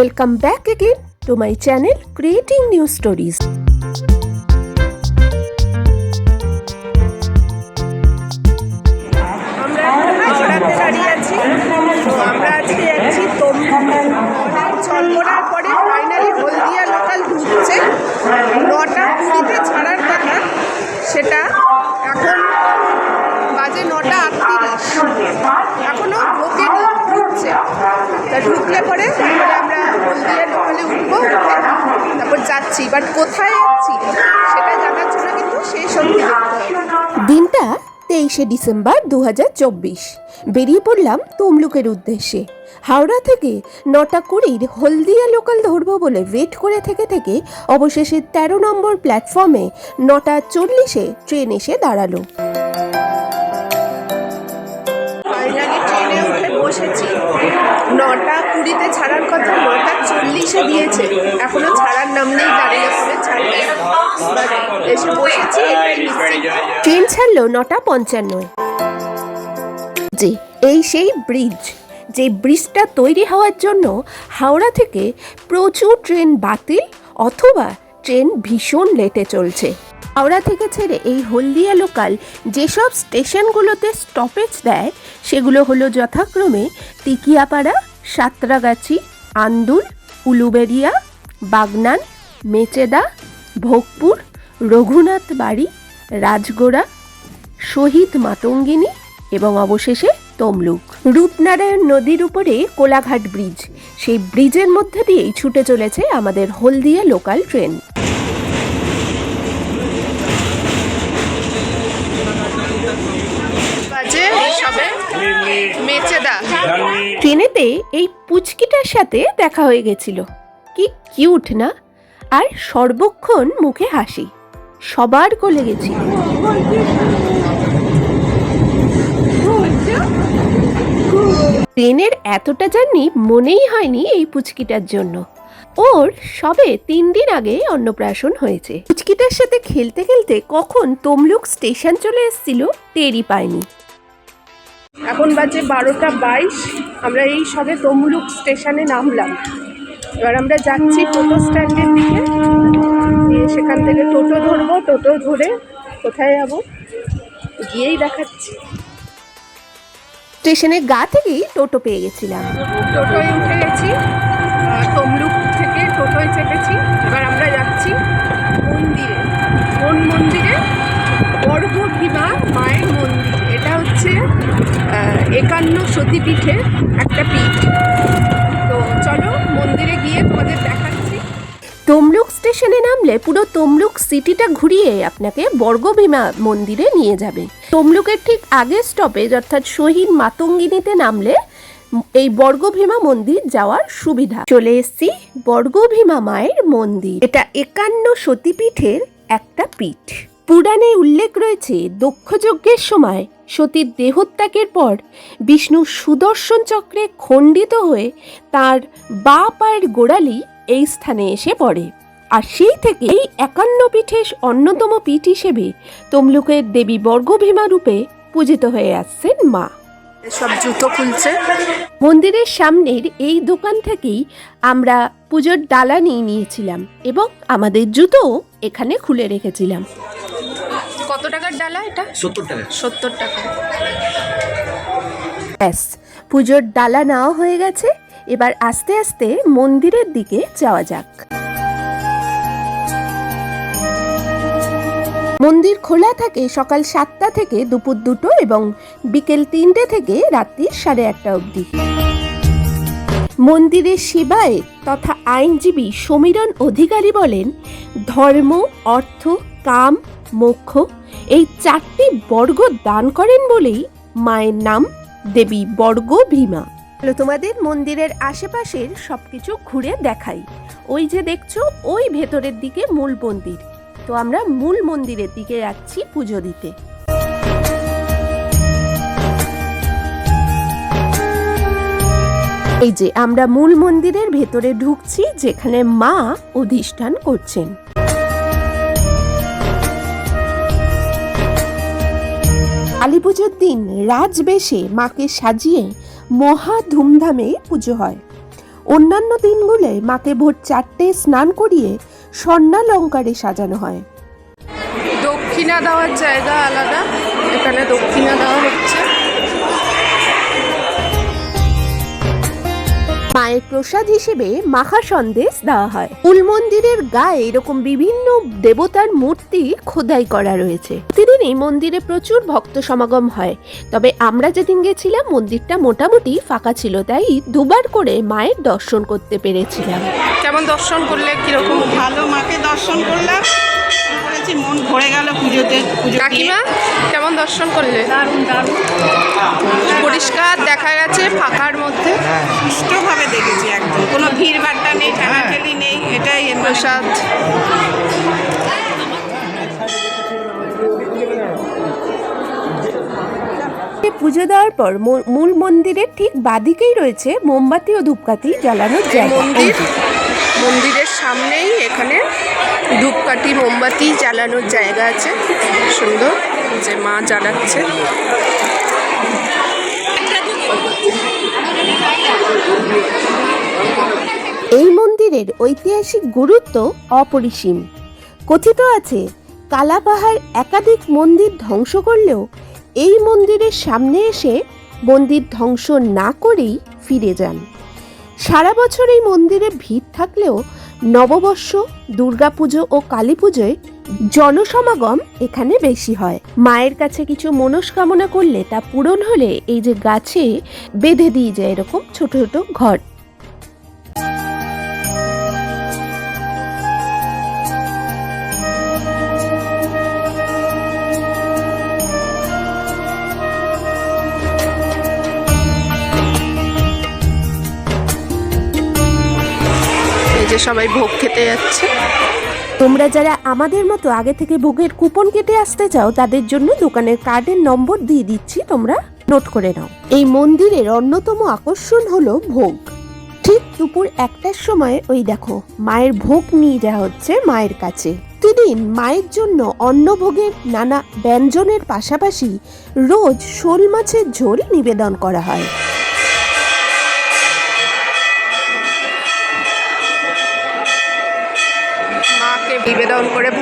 Welcome back again to my channel creating new Stories. আমরা পরে finally হলদিয়া নটা ছাড়ার কথা। সেটা এখন বাজে নটা ঢুকলে পরে আমরা হলদিয়া উঠবো তারপর যাচ্ছি। বাট কোথায় যাচ্ছি? সেটা জানার জন্য কিন্তু শেষ অবধি দিনটা তেইশে ডিসেম্বর দু হাজার চব্বিশ। বেরিয়ে পড়লাম তমলুকের উদ্দেশ্যে। হাওড়া থেকে নটা কুড়ির হলদিয়া লোকাল ধরবো বলে ওয়েট করে থেকে থেকে অবশেষে তেরো নম্বর প্ল্যাটফর্মে নটা চল্লিশে ট্রেন এসে দাঁড়াল। ফাইনালি ট্রেনে উঠে বসেছি। নটা কুড়িতে ছাড়ার কথা, নটা চল্লিশে দিয়েছে। এখনও ছাড়ার নাম নেই দাঁড়িয়ে করে ট্রেন ছাড়লো নটা পঞ্চান্নয় যে এই সেই ব্রিজ যে ব্রিজটা তৈরি হওয়ার জন্য হাওড়া থেকে প্রচুর ট্রেন বাতিল অথবা ট্রেন ভীষণ লেটে চলছে। হাওড়া থেকে ছেড়ে এই হলদিয়া লোকাল যেসব স্টেশনগুলোতে স্টপেজ দেয় সেগুলো হলো যথাক্রমে টিকিয়াপাড়া সাঁতরাগাছি, আন্দুল, উলুবেড়িয়া, বাগনান, মেচেদা, ভোগপুর রঘুনাথ বাড়ি রাজগোড়া, শহীদ মাতঙ্গিনী এবং অবশেষে তমলুক। রূপনারায়ণ নদীর উপরে কোলাঘাট ব্রিজ। সেই ব্রিজের মধ্যে দিয়েই ছুটে চলেছে আমাদের হলদিয়া লোকাল ট্রেন বাজে সবে ট্রেনেতে এই পুচকিটার সাথে দেখা হয়ে গেছিল। কি কিউট না? আর সর্বক্ষণ মুখে হাসি। সবার কোলে গেছিল। ট্রেনের এতটা জার্নি মনেই হয়নি এই পুচকিটার জন্য। ওর সবে তিন দিন আগে অন্নপ্রাশন হয়েছে। পুচকিটার সাথে খেলতে খেলতে কখন তমলুক স্টেশন চলে এসেছিল টেরই পায়নি। এখন বাজে বারোটা বাইশ আমরা এই সবে তমলুক স্টেশনে নামলাম। এবার আমরা যাচ্ছি টোটো স্ট্যান্ডের দিকে। দিয়ে সেখান থেকে টোটো ধরবো টোটো ধরে কোথায় যাব? গিয়েই দেখাচ্ছি। স্টেশনের গা থেকেই টোটো পেয়ে গেছিলাম। টোটোয় উঠে গেছি তমলুক থেকে টোটোয় চেপেছি। এবার আমরা যাচ্ছি মন্দিরে কোন মন্দিরে বর্গভীমা মায়ের মন্দির এটা হচ্ছে আহ, একান্ন সতীপীঠের একটা পীঠ। তো চলো মন্দিরে গিয়ে তোমাদের দেখাচ্ছি। তমলুক স্টেশনে নামলে পুরো তমলুক সিটিটা ঘুরিয়ে আপনাকে বর্গভীমা মন্দিরে নিয়ে যাবে। তমলুকের ঠিক আগের স্টপেজ অর্থাৎ শহীদ মাতঙ্গিনীতে নামলে এই বর্গভীমা মন্দির যাওয়ার সুবিধা। চলে এসছি বর্গভীমা মায়ের মন্দির। এটা একান্ন সতীপীঠের একটা পীঠ। পুরাণে উল্লেখ রয়েছে দক্ষযজ্ঞের সময় সতীর দেহত্যাগের পর বিষ্ণু সুদর্শন চক্রে খণ্ডিত হয়ে তার বা পায়ের গোড়ালি এই স্থানে এসে পড়ে। আর সেই থেকে এই একান্ন পীঠের অন্যতম পীঠ হিসেবে তমলুকের দেবী বর্গভীমা রূপে পূজিত হয়ে আসছেন মা। সব জুতো খুলছে। মন্দিরের সামনের এই দোকান থেকেই আমরা পুজোর ডালা নিয়ে নিয়েছিলাম এবং আমাদের জুতোও এখানে খুলে রেখেছিলাম। কত টাকার ডালা এটা? সত্তর টাকা। সত্তর টাকা। ব্যাস পুজোর ডালা নেওয়া হয়ে গেছে। এবার আস্তে আস্তে মন্দিরের দিকে যাওয়া যাক। মন্দির খোলা থাকে সকাল সাতটা থেকে দুপুর দুটো এবং বিকেল তিনটে থেকে রাত্রি সাড়ে আটটা অবধি। মন্দিরের সেবায় তথা আইনজীবী সমীরণ অধিকারী বলেন, ধর্ম, অর্থ, কাম, মোক্ষ এই চারটি বর্গ দান করেন বলেই মায়ের নাম দেবী বর্গ ভীমা। তোমাদের মন্দিরের আশেপাশের সবকিছু ঘুরে দেখাই। ওই যে দেখছ, ওই ভেতরের দিকে মূল মন্দির। তো আমরা মূল মন্দিরের দিকে যাচ্ছি পুজো দিতে। এই যে আমরা মূল মন্দিরের ভেতরে ঢুকছি, যেখানে মা অধিষ্ঠান করছেন। কালীপুজোর দিন রাজবেশে মাকে সাজিয়ে মহা ধুমধামে পুজো হয়। অন্যান্য দিনগুলো মাকে ভোর চারটে স্নান করিয়ে স্বর্ণালঙ্কারে সাজানো হয়। দক্ষিণা দেওয়ার জায়গা আলাদা, এখানে দক্ষিণা দেওয়া হচ্ছে। মায়ের প্রসাদ হিসেবে মাখা সন্দেশ দেওয়া হয়। মূল মন্দিরের গায়ে এরকম বিভিন্ন দেবতার মূর্তি খোদাই করা রয়েছে। প্রতিদিন এই মন্দিরে প্রচুর ভক্ত সমাগম হয়। তবে আমরা যেদিন গেছিলাম মন্দিরটা মোটামুটি ফাঁকা ছিল তাই দুবার করে মায়ের দর্শন করতে পেরেছিলাম। কেমন দর্শন করলে কীরকম? ভালো মাকে দর্শন করলাম। করেছি মন ভরে গেল পুজোতে পুজো কাকিমা কেমন দর্শন করলে? দারুণ দারুণ। পরিষ্কার দেখা গেছে ফাঁকার মধ্যে। সুষ্ঠুভাবে দেখেছি একদম। কোনো ভিড় ভাট্টা নেই ঠেলাঠেলি নেই এটাই প্রসাদ। পুজো দেওয়ার পর মূল মন্দিরের ঠিক বাদিকেই রয়েছে মোমবাতি ও ধূপকাঠি জ্বালানোর জায়গা। মন্দির মন্দিরের সামনেই এখানে ধূপকাঠি, মোমবাতি জ্বালানোর জায়গা আছে। খুব সুন্দর, যে মা জ্বালাচ্ছে। এই মন্দিরের ঐতিহাসিক গুরুত্ব অপরিসীম। কথিত আছে, কালাপাহাড় একাধিক মন্দির ধ্বংস করলেও এই মন্দিরের সামনে এসে মন্দির ধ্বংস না করেই ফিরে যান। সারা বছর এই মন্দিরে ভিড় থাকলেও নববর্ষ, দুর্গাপুজো ও কালী পুজোয় জনসমাগম এখানে বেশি হয়। মায়ের কাছে কিছু মনস্কামনা করলে তা পূরণ হলে এই যে গাছে বেঁধে দিয়ে যায় এরকম ছোট ছোট ঘর। যে সবাই ভোগ খেতে যাচ্ছে। তোমরা যারা আমাদের মতো আগে থেকে ভোগের কুপন কেটে আসতে চাও, তাদের জন্য দোকানের কার্ডের নম্বর দিয়ে দিচ্ছি, তোমরা নোট করে নাও। এই মন্দিরের অন্যতম আকর্ষণ হলো ভোগ। ঠিক দুপুর একটার সময় ওই দেখো, মায়ের ভোগ নিয়ে যাওয়া হচ্ছে মায়ের কাছে। প্রতিদিন মায়ের জন্য অন্নভোগের নানা ব্যঞ্জনের পাশাপাশি রোজ শোল মাছের ঝোল নিবেদন করা হয়।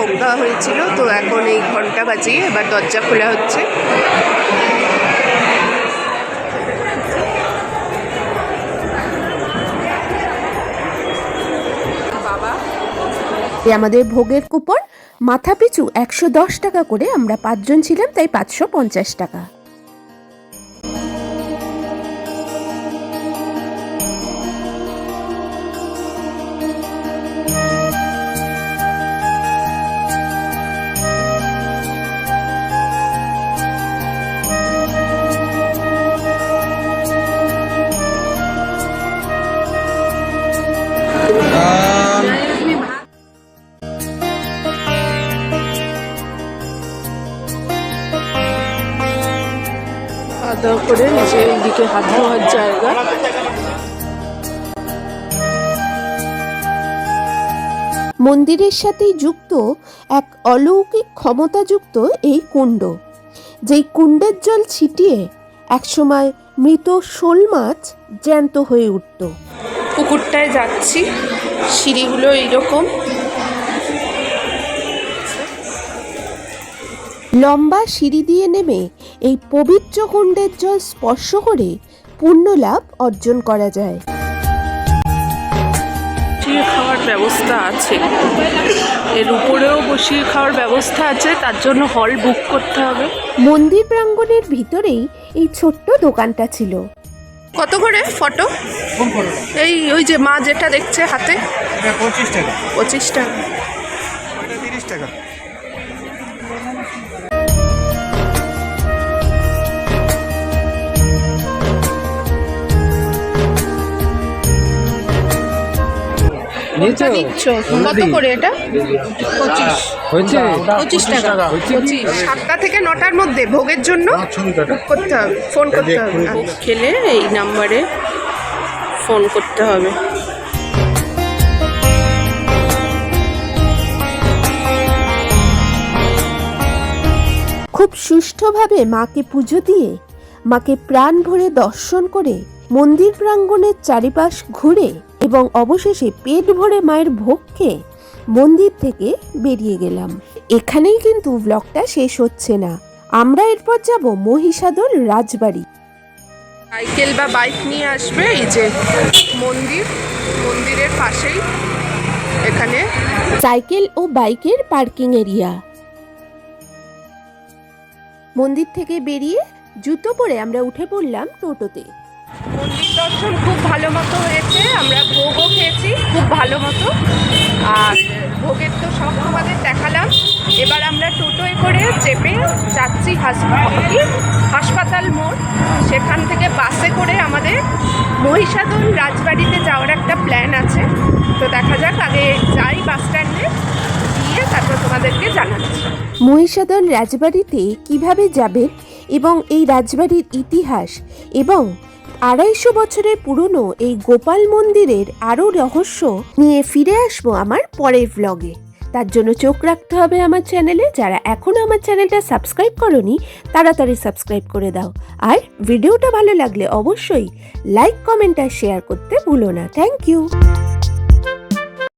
ভোগ দেওয়া হয়েছিল, তো এখন এই ঘণ্টা বাজিয়ে এবার দরজা খোলা হচ্ছে। আমাদের ভোগের কুপন। মাথা পিছু একশো দশ টাকা করে আমরা পাঁচজন ছিলাম, তাই পাঁচশো পঞ্চাশ টাকা। করে নিচে এইদিকে হাত ধোয়ার জায়গা। মন্দিরের সাথে যুক্ত এক অলৌকিক ক্ষমতাযুক্ত এই কুণ্ড। যেই কুণ্ডের জল ছিটিয়ে একসময় মৃত শোল মাছ জ্যান্ত হয়ে উঠত। পুকুরটায় যাচ্ছি সিঁড়িগুলো এইরকম। লম্বা সিঁড়ি দিয়ে নেমে এই পবিত্র কুণ্ডের জল স্পর্শ করে পুণ্য লাভ অর্জন করা যায়। বসিয়ে খাওয়ার ব্যবস্থা আছে। এর উপরেও বসিয়ে খাওয়ার ব্যবস্থা আছে তার জন্য হল বুক করতে হবে। মন্দির প্রাঙ্গণের ভিতরেই এই ছোট্ট দোকানটা ছিল। কত করে ফটো এই ওই যে মা যেটা দেখছে হাতে? এটা পঁচিশ টাকা। পঁচিশ টাকা। টাকা। কোনটা দিচ্ছ কত করে এটা? পঁচিশ। হয়েছে? পঁচিশ টাকা। পঁচিশ সাতটা থেকে নটার মধ্যে ভোগের জন্য করতে হবে ফোন করতে হবে। খেলে এই নাম্বারে ফোন করতে হবে। খুব সুষ্ঠুভাবে মাকে পুজো দিয়ে মাকে প্রাণ ভরে দর্শন করে মন্দির প্রাঙ্গণের চারিপাশ ঘুরে এবং অবশেষে পেট ভরে মায়ের ভোগ খেয়ে মন্দির থেকে বেরিয়ে গেলাম। এখানেই কিন্তু ব্লগটা শেষ হচ্ছে না। আমরা এরপর যাব মহিষাদল রাজবাড়ি। সাইকেল বা বাইক নিয়ে আসবে এই যে মন্দির মন্দিরের পাশেই এখানে। সাইকেল ও বাইকের পার্কিং এরিয়া। মন্দির থেকে বেরিয়ে জুতো পরে আমরা উঠে পড়লাম টোটোতে। মন্দির দর্শন খুব ভালো মতো হয়েছে। আমরা ভোগও খেয়েছি খুব ভালো মতো। আর ভোগের তো সব তোমাদের দেখালাম। এবার আমরা টোটোয় করে চেপে যাচ্ছি হাসপাতাল হাসপাতাল মোড়। সেখান থেকে বাসে করে আমাদের মহিষাদল রাজবাড়িতে যাওয়ার একটা প্ল্যান আছে। তো দেখা যাক, আগে যাই বাস স্ট্যান্ডে গিয়ে তারপর তোমাদেরকে জানাচ্ছি। মহিষাদল রাজবাড়িতে কীভাবে যাবেন? এবং এই রাজবাড়ির ইতিহাস এবং আড়াইশো বছরের পুরনো এই গোপাল মন্দিরের আরও রহস্য নিয়ে ফিরে আসব আমার পরের ব্লগে তার জন্য চোখ রাখতে হবে আমার চ্যানেলে। যারা এখনও আমার চ্যানেলটা সাবস্ক্রাইব করনি, তাড়াতাড়ি সাবস্ক্রাইব করে দাও। আর ভিডিওটা ভালো লাগলে অবশ্যই লাইক কমেন্ট আর শেয়ার করতে ভুলো না। Thank you